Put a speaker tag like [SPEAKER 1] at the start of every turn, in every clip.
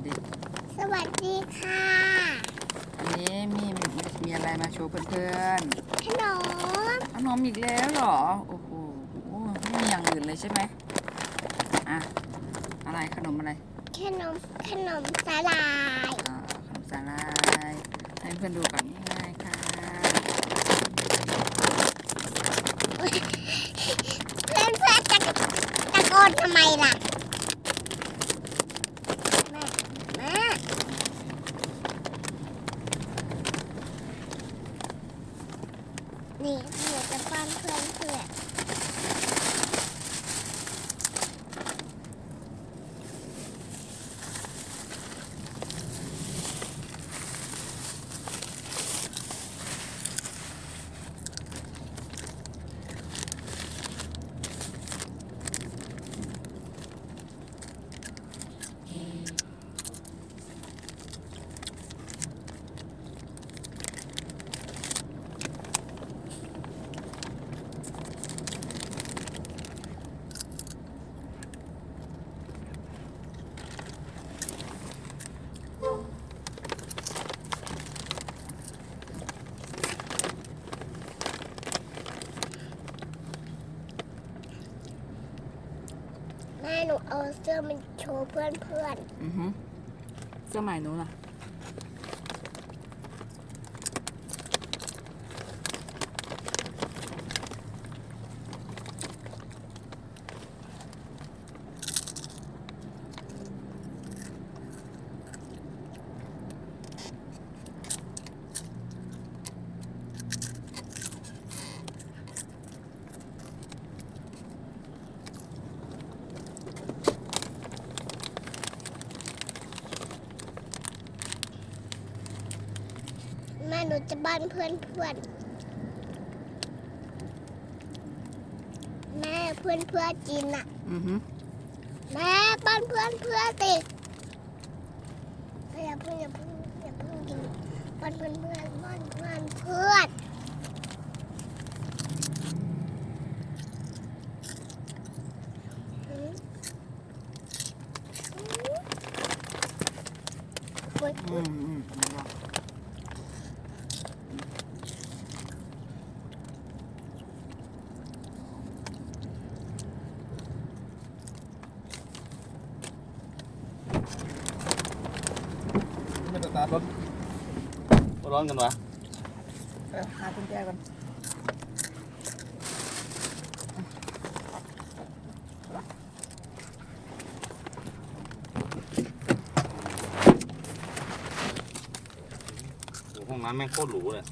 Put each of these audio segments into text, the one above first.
[SPEAKER 1] วัสดี
[SPEAKER 2] สวัสดีค่ะ
[SPEAKER 1] อันนี้มีมีอะไรมาโชว์เพื่อน
[SPEAKER 2] ขนม
[SPEAKER 1] ๆขนมอีกแล้วเหรอ โอ้โห ไม่มีอย่างอื่นเลยใช่ไหมอะ อะไรขนมอะไร
[SPEAKER 2] ขนมขนมสาลาย
[SPEAKER 1] อ่าขนมสาลายให้เพื่อนดูก่อนง่ายๆค่ะ
[SPEAKER 2] เพื่อนเพื่อนๆจะตะโกนทำไมล่ะแม่แม่ นี่เดี๋ยวจะป้อนเพื่อนเพื่อนแม่ หนูเอาเสื้อมันโชว์เพื่อนเพื่อน
[SPEAKER 1] อือฮึเสื้อใหม่หนูล่ะ
[SPEAKER 2] หนูจะบ้านเพื่อนเพื่อนแม่เพื่อนเพื่อนกินอะ
[SPEAKER 1] อือฮึ
[SPEAKER 2] แม่บ้านเพื่อนเพื่อนสิอย่าเพิ่งอย่าเพิ่งอย่าเพิ่งกินบ้านเพื่อนเพื่อนบ้านเพื่อนเพื่อนหืมหืมโอ๊ย
[SPEAKER 1] อืมอืมอืม
[SPEAKER 3] ไม่สตาร์ทรถร้อนกันวะ
[SPEAKER 1] เออหากุญแจก่อน
[SPEAKER 3] โอ้โหห้องน้ำแม่งโคตรหรูเลย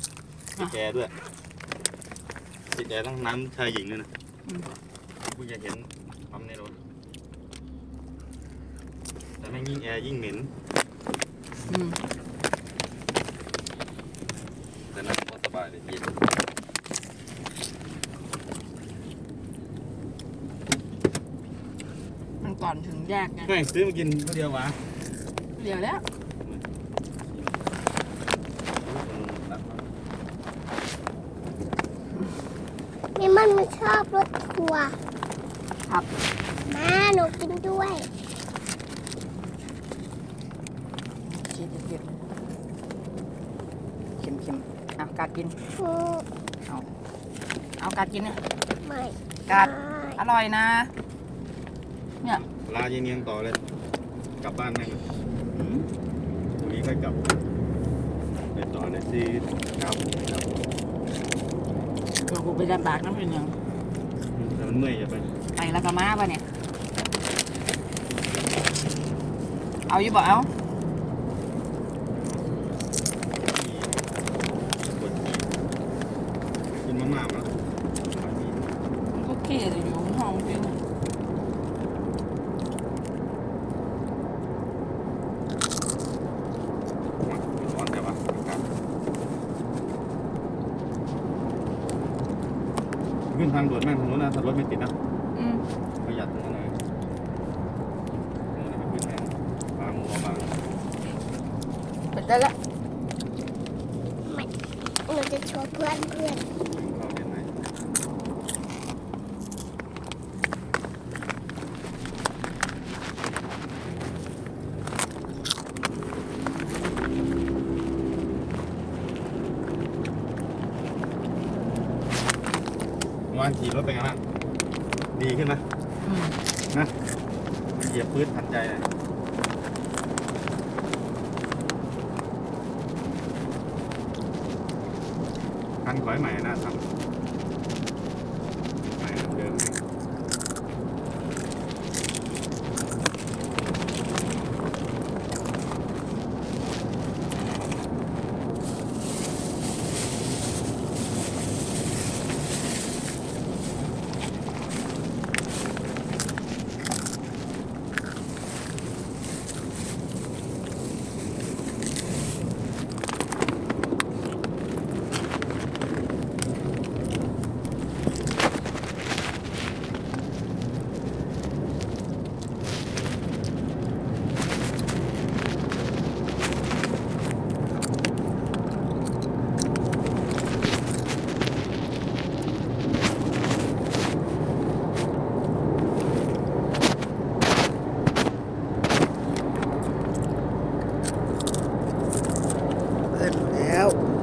[SPEAKER 3] ติดแอร์ด้วยติดแอร์ทั้งน้ำชายหญิงด้วยนะ
[SPEAKER 1] อืม
[SPEAKER 3] กูจะเห็นปั๊มในรถแต่แม่งยิ่งแอร์ยิ่งเหม็น
[SPEAKER 1] อืม
[SPEAKER 3] แต่นั่งก็สบายเลยเย็น
[SPEAKER 1] มัน ก่อนถึงแยกไง
[SPEAKER 3] แม่งซื้อมากินคนเดียววะ
[SPEAKER 1] เดี๋ยวแล้ว
[SPEAKER 2] นี่มันไม่ชอบรถทัวร์
[SPEAKER 1] ครับ
[SPEAKER 2] แม่หนูกินด้วย
[SPEAKER 1] ชีสเก็บเค็มเค็มอะกัดกิน
[SPEAKER 2] อืม
[SPEAKER 1] เอากัดกินเนี่ย
[SPEAKER 2] ไม่
[SPEAKER 1] กัด
[SPEAKER 2] ไม่
[SPEAKER 1] อร่อยนะ เนี่ย
[SPEAKER 3] ลาเย็นเนียงต่อเลย กลับบ้านแม่ง
[SPEAKER 1] อืม
[SPEAKER 3] พรุ่งนี้ค่อยกลับไปต่อในที่ครับครับ
[SPEAKER 1] เดี๋ยวกูไปลำบากน้ำเป็นยัง
[SPEAKER 3] แต่มันเมื่อยอย่าไป
[SPEAKER 1] ไปแล้วก็มาป่ะเนี่ย เอาอยู่บ่เอา
[SPEAKER 3] ปวดขี้กินมาม่ามาแล้ว
[SPEAKER 1] โอเคเดี๋ยวอยู่ห้องเป็น
[SPEAKER 3] ร้อนแต่ว่าอากาศ ขึ้นทางด่วนแม่งทางนู้นนะถ้ารถไม่ติดนะ
[SPEAKER 1] อืม
[SPEAKER 3] ประหยัดตรงนั้นเลยนี่นะขึ้นแม่งบางหัวบาง
[SPEAKER 1] เป็นได้ละ
[SPEAKER 2] หนูจะโชว์เพื่อนเพื่อน
[SPEAKER 3] เข้าเรียนไหน วันขี่รถเป็นไงบ้างดีขึ้นไหม
[SPEAKER 1] อืม
[SPEAKER 3] เหยียบพื้นทันใจเลยคันขอยใหม่น่าทำ
[SPEAKER 1] ปิ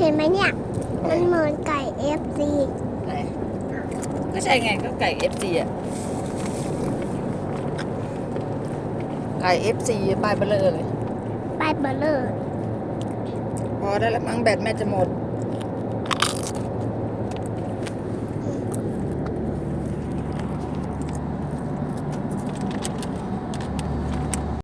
[SPEAKER 2] เห็นไหมเนี่ย มันเหมือนไก่เอฟซี
[SPEAKER 1] ไหนก็ใช่ไงก็ไก่ FC อะ ไก่ FC ป้ายเบลเลอร์เลย
[SPEAKER 2] ป้ายเบลเลอร์
[SPEAKER 1] พอได้แล้วมั้งแบตแม่จะหมด